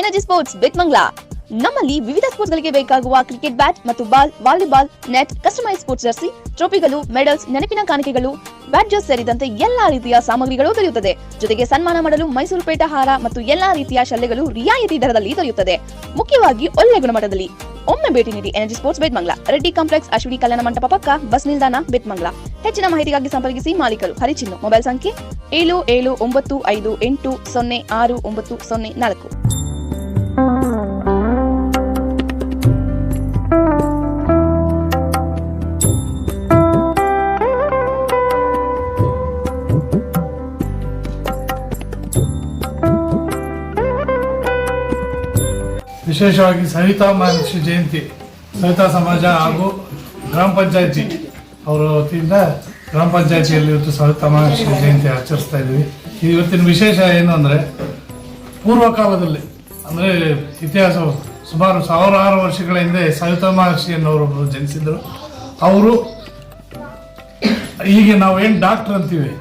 Energy sports ಬಿಟ್ಮಂಗ್ಲಾ ನಮ್ಮಲ್ಲಿ ವಿವಿಧ sports ಗಳಿಗೆ ಬೇಕಾಗುವ ಕ್ರಿಕೆಟ್ ಬ್ಯಾಟ್ ಮತ್ತು ball, volleyball, net customise sports jersey ಟ್ರೋಫಿಗಳು medals ನೆನಪಿನ ಕಾಣಿಕೆಗಳು ಬ್ಯಾಡ್ಜಸ್ ಸೇರಿದಂತೆ ಎಲ್ಲಾ ರೀತಿಯ ಸಾಮಗ್ರಿಗಳು ದೊರೆಯುತ್ತದೆ. ಜೊತೆಗೆ ಸನ್ಮಾನ ಮಾಡಲು ಮೈಸೂರು ಪೇಟ ಹಾರ ಮತ್ತು ಎಲ್ಲಾ ರೀತಿಯ ಶಲ್ಯಗಳು ರಿಯಾಯಿತಿ ದರದಲ್ಲಿ ದೊರೆಯುತ್ತದೆ. ಮುಖ್ಯವಾಗಿ ಒಳ್ಳೆ ಗುಣಮಟ್ಟದಲ್ಲಿ. ಒಮ್ಮೆ ಭೇಟಿ ನೀಡಿ energy sports Betmangala Reddy complex, Ashwini Kalyana Mantapa ಪಕ್ಕ, ಬಸ್ ನಿಲ್ದಾಣ ಬೆಟ್ಮಂಗ್ಲಾ ಹೆಚ್ಚಿನ ಮಾಹಿತಿಗಾಗಿ ಸಂಪರ್ಕಿಸಿ ಮಾಲೀಕರು. ಹರಿಚಿನ್ನು. ಮೊಬೈಲ್ ಸಂಖ್ಯೆ ಏಳು ಏಳು ಒಂಬತ್ತು ಐದು ಎಂಟು ಸೊನ್ನೆ ಆರು ಒಂಬತ್ತು ಸೊನ್ನೆ ನಾಲ್ಕು. ವಿಶೇಷವಾಗಿ ಸವಿತಾ ಮಹರ್ಷಿ ಜಯಂತಿ. ಸವಿತಾ ಸಮಾಜ ಹಾಗೂ ಗ್ರಾಮ ಪಂಚಾಯತಿ. ಅವರ ವತಿಯಿಂದ ಗ್ರಾಮ ಪಂಚಾಯತಿಯಲ್ಲಿ ಇವತ್ತು ಸವಿತಾ ಮಹರ್ಷಿ ಜಯಂತಿ ಆಚರಿಸ್ತಾ ಇದ್ದೀವಿ. ಇವತ್ತಿನ ವಿಶೇಷ ಏನು ಅಂದರೆ ಪೂರ್ವ ಕಾಲದಲ್ಲಿ ಅಂದರೆ ಇತಿಹಾಸ ಸುಮಾರು ಸಾವಿರಾರು ವರ್ಷಗಳ ಹಿಂದೆ ಸವಿತಾ ಮಹರ್ಷಿ ಅನ್ನೋರು ಜನಿಸಿದ್ರು. ಅವರು ಈಗ ನಾವೇನು ಡಾಕ್ಟ್ರ್ ಅಂತೀವಿ,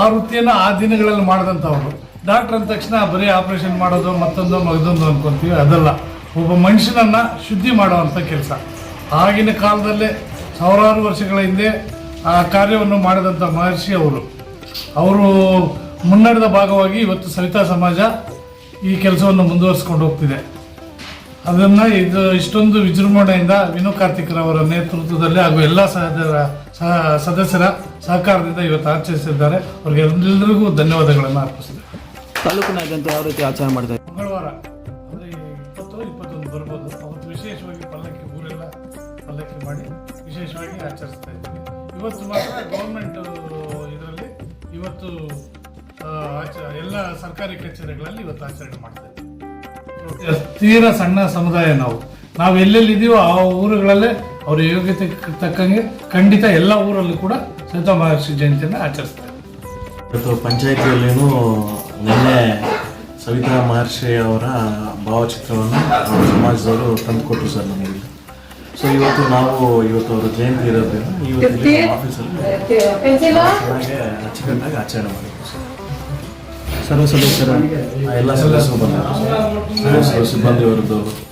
ಆ ವೃತ್ತಿಯನ್ನು ಆ ದಿನಗಳಲ್ಲಿ ಮಾಡಿದಂಥವ್ರು. ಡಾಕ್ಟರ್ ಅಂದ ತಕ್ಷಣ ಬರೀ ಆಪರೇಷನ್ ಮಾಡೋದು, ಮತ್ತೊಂದು ಮಗದೊಂದು ಅನ್ಕೊಂತೀವಿ. ಅದಲ್ಲ. ಒಬ್ಬ ಮನುಷ್ಯನನ್ನ ಶುದ್ಧಿ ಮಾಡುವಂಥ ಕೆಲಸ. ಆಗಿನ ಕಾಲದಲ್ಲೇ ಸಾವಿರಾರು ವರ್ಷಗಳ ಹಿಂದೆ ಆ ಕಾರ್ಯವನ್ನು ಮಾಡಿದಂಥ ಮಹರ್ಷಿ ಅವರು. ಅವರು ಮುನ್ನಡೆದ ಭಾಗವಾಗಿ ಇವತ್ತು ಸವಿತಾ ಸಮಾಜ ಈ ಕೆಲಸವನ್ನು ಮುಂದುವರಿಸ್ಕೊಂಡು ಹೋಗ್ತಿದೆ. ಅದನ್ನ ಇದು ಇಷ್ಟೊಂದು ವಿಜೃಂಭಣೆಯಿಂದ ವಿನು ಕಾರ್ತಿಕ್ರವರ ನೇತೃತ್ವದಲ್ಲಿ ಹಾಗೂ ಎಲ್ಲ ಸದಸ್ಯರ ಸಹಕಾರದಿಂದ ಇವತ್ತು ಆಚರಿಸಿದ್ದಾರೆ. ಅವ್ರಿಗೆ ಎಲ್ಲರಿಗೂ ಧನ್ಯವಾದಗಳನ್ನು ಅರ್ಪಿಸಿದೆ ತಾಲೂಕಿನಾದ್ಯಂತ ಯಾವ ರೀತಿ ಆಚರಣೆ ಮಾಡ್ತಾ ಇದ್ದೀವಿ ಮಂಗಳವಾರ ಅಂದರೆ ಇಪ್ಪತ್ತು ಇಪ್ಪತ್ತೊಂದು ಬರ್ಬೋದು. ಅವತ್ತು ವಿಶೇಷವಾಗಿ ಪಲ್ಲಕ್ಕಿ ಊರೆಲ್ಲ ಪಲ್ಲಕ್ಕಿ ಮಾಡಿ ವಿಶೇಷವಾಗಿ ಆಚರಿಸ್ತಾ ಇದ್ದೀವಿ. ಇವತ್ತು ಮಾತ್ರ ಗೌರ್ಮೆಂಟ್ ಇದರಲ್ಲಿ ಇವತ್ತು ಆಚ- ಎಲ್ಲ ಸರ್ಕಾರಿ ಕಚೇರಿಗಳಲ್ಲಿ ಇವತ್ತು ಆಚರಣೆ ಮಾಡ್ತಾ ಇದ್ದೀವಿ. ತೀರಾ ಸಣ್ಣ ಸಮುದಾಯ ನಾವು. ನಾವು ಎಲ್ಲೆಲ್ಲಿದ್ದೀವೋ ಆ ಊರುಗಳಲ್ಲೇ ಅವರ ಯೋಗ್ಯತೆ ತಕ್ಕಂಗೆ ಖಂಡಿತ ಎಲ್ಲ ಊರಲ್ಲೂ ಕೂಡ ಸಂತ ಮಹರ್ಷಿ ಜಯಂತಿಯನ್ನು ಆಚರಿಸ್ತಾರೆ ಇವತ್ತು ಪಂಚಾಯಿತಿಯಲ್ಲೇನು ನಿನ್ನೆ ಸವಿತಾ ಮಹರ್ಷಿ ಅವರ ಭಾವಚಿತ್ರವನ್ನು ಅವ್ರ ಸಮಾಜದವರು ತಂದುಕೊಟ್ರು ಸರ್ ನಮಗೆ. ಸೊ ಇವತ್ತು ನಾವು ಇವತ್ತು ಅವರ ಜಯಂತಿ ಇರೋದ್ರಿಂದ ಇವತ್ತು ಇಲ್ಲಿ ಆಫೀಸಲ್ಲಿ ಚೆನ್ನಾಗಿ ಅಚ್ಚುಕಟ್ಟಾಗಿ ಆಚರಣೆ ಮಾಡಿದ್ವಿ ಸರ್. ಸರ್ವ ಸದಸ್ಯರ ಆ ಎಲ್ಲ ಸದಸ್ಯರು ಬಂದರು ಸರ್ವ ಸಿಬ್ಬಂದಿಯವರದ್ದು ಎಲ್ಲರೂ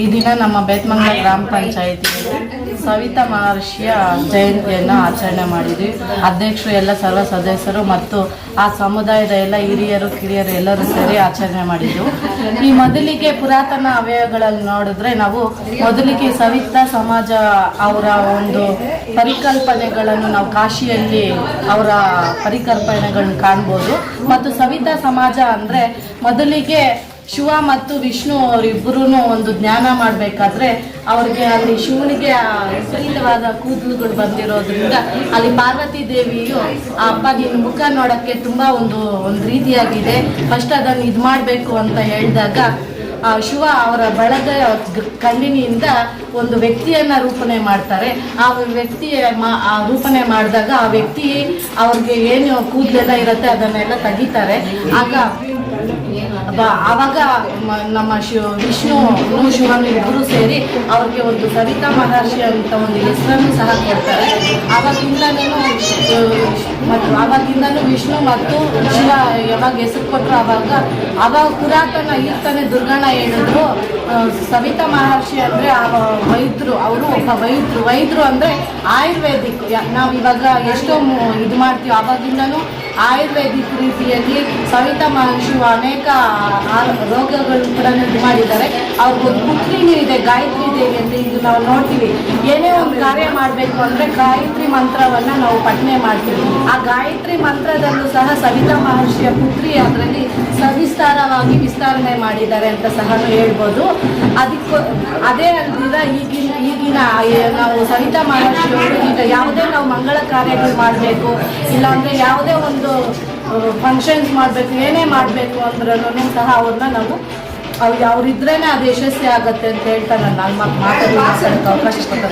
ಈ ದಿನ ನಮ್ಮ ಬೇತ್ಮಂಗಲ ಗ್ರಾಮ ಪಂಚಾಯಿತಿಯಲ್ಲಿ ಸವಿತಾ ಮಹರ್ಷಿಯ ಜಯಂತಿಯನ್ನು ಆಚರಣೆ ಮಾಡಿದ್ವಿ. ಅಧ್ಯಕ್ಷರು ಎಲ್ಲ ಸರ್ವ ಸದಸ್ಯರು ಮತ್ತು ಆ ಸಮುದಾಯದ ಎಲ್ಲ ಹಿರಿಯರು, ಕಿರಿಯರು ಎಲ್ಲರೂ ಸೇರಿ ಆಚರಣೆ ಮಾಡಿದ್ದೆವು ಈ ಮೊದಲಿಗೆ ಪುರಾತನ ಅವಯವಗಳಲ್ಲಿ ನೋಡಿದ್ರೆ ನಾವು ಮೊದಲಿಗೆ ಸವಿತಾ ಸಮಾಜ ಅವರ ಒಂದು ಪರಿಕಲ್ಪನೆಗಳನ್ನು ನಾವು ಕಾಶಿಯಲ್ಲಿ ಅವರ ಪರಿಕಲ್ಪನೆಗಳನ್ನು ಕಾಣ್ಬೋದು. ಮತ್ತು ಸವಿತಾ ಸಮಾಜ ಅಂದರೆ ಮೊದಲಿಗೆ ಶಿವ ಮತ್ತು ವಿಷ್ಣು ಅವರಿಬ್ಬರೂ ಒಂದು ಜ್ಞಾನ ಮಾಡಬೇಕಾದ್ರೆ ಅವ್ರಿಗೆ ಅಲ್ಲಿ ಶಿವನಿಗೆ ವಿಪರೀತವಾದ ಕೂದಲುಗಳು ಬಂದಿರೋದ್ರಿಂದ ಅಲ್ಲಿ ಪಾರ್ವತಿ ದೇವಿಯು ಆ ಅಪ್ಪ ಮುಖ ನೋಡೋಕ್ಕೆ ತುಂಬ ಒಂದು ಒಂದು ರೀತಿಯಾಗಿದೆ. ಫಸ್ಟ್ ಅದನ್ನು ಇದು ಮಾಡಬೇಕು ಅಂತ ಹೇಳಿದಾಗ, ಆ ಶಿವ ಅವರ ಬಳಗ ಕಣ್ಣಿನಿಂದ ಒಂದು ವ್ಯಕ್ತಿಯನ್ನ ರೂಪಣೆ ಮಾಡ್ತಾರೆ. ಆ ವ್ಯಕ್ತಿ ಮಾ- ಆ ರೂಪಣೆ ಮಾಡಿದಾಗ ಆ ವ್ಯಕ್ತಿ ಅವ್ರಿಗೆ ಏನು ಕೂದಲೆಲ್ಲ ಇರುತ್ತೆ ಅದನ್ನೆಲ್ಲ ತೆಗಿತಾರೆ. ಆಗ ಬ- ಆವಾಗ ನಮ್ಮ ಶಿವ ವಿಷ್ಣು ಶಿವನ ಇಬ್ಬರು ಸೇರಿ ಅವ್ರಿಗೆ ಒಂದು ಸವಿತಾ ಮಹರ್ಷಿ ಅಂತ ಒಂದು ಹೆಸರನ್ನು ಸಹ ಕೊಡ್ತಾರೆ. ಆವಾಗಿಂದನೂ ಮತ್ತು ಆವಾಗಿಂದನೂ ವಿಷ್ಣು ಮತ್ತು ಶಿವ ಯಾವಾಗ ಹೆಸರು ಕೊಟ್ಟರು ಆವಾಗ ಆವಾಗ ಪುರಾತನ ಇರ್ತಾನೆ ದುರ್ಗಣ ಹೇಳಿದ್ರು ಸವಿತಾ ಮಹರ್ಷಿ ಅಂದರೆ ಆ ವೈದ್ಯರು ಅವರು ಒಬ್ಬ ವೈದ್ಯರು ವೈದ್ಯರು ಅಂದರೆ ಆಯುರ್ವೇದಿಕ್. ನಾವು ಇವಾಗ ಎಷ್ಟೋ ಇದು ಮಾಡ್ತೀವಿ. ಆವಾಗಿಂದನೂ ಆಯುರ್ವೇದಿಕ್ ರೀತಿಯಲ್ಲಿ ಸವಿತಾ ಮಹರ್ಷಿ ಅನೇಕ ರೋಗಗಳು ಕೂಡ ಮಾಡಿದ್ದಾರೆ. ಅವ್ರಿಗೊಂದು ಪುತ್ರಿನೂ ಇದೆ, ಗಾಯತ್ರಿ ದೇವಿ ಅಂತ ಇದು ನಾವು ನೋಡ್ತೀವಿ. ಏನೇ ಒಂದು ಕಾರ್ಯ ಮಾಡಬೇಕು ಅಂದರೆ ಗಾಯತ್ರಿ ಮಂತ್ರವನ್ನು ನಾವು ಪಠನೆ ಮಾಡ್ತೀವಿ. ಆ ಗಾಯತ್ರಿ ಮಂತ್ರದಲ್ಲೂ ಸಹ ಸವಿತಾ ಮಹರ್ಷಿಯ ಪುತ್ರಿ ಅದರಲ್ಲಿ ಸವಿಸ್ತಾರವಾಗಿ ವಿಸ್ತರಣೆ ಮಾಡಿದ್ದಾರೆ ಅಂತ ಸಹ ಹೇಳ್ಬೋದು. ಅದಕ್ಕೂ, ಅದೇ ಅಲ್ದಿರ ಈಗಿನ ಈಗಿನ ನಾವು ಸವಿತಾ ಮಹರ್ಷಿಯವರು ಈಗ ಯಾವುದೇ ನಾವು ಮಂಗಳ ಕಾರ್ಯಗಳು ಮಾಡಬೇಕು, ಇಲ್ಲಾಂದರೆ ಯಾವುದೇ ಒಂದು ಫಂಕ್ಷನ್ಸ್ ಮಾಡಬೇಕು, ಏನೇ ಮಾಡಬೇಕು ಅಂದ್ರೂ ಸಹ ಅವ್ರನ್ನ ನಾವು, ಅವ್ರು ಅವರಿದ್ರೇ ಅದು ಯಶಸ್ವಿ ಆಗತ್ತೆ ಅಂತ ಹೇಳ್ತಾ ನಾನು ಮಾತಾಡೋಕ್ಕೆ ಅವಕಾಶ ಕೊಟ್ಟ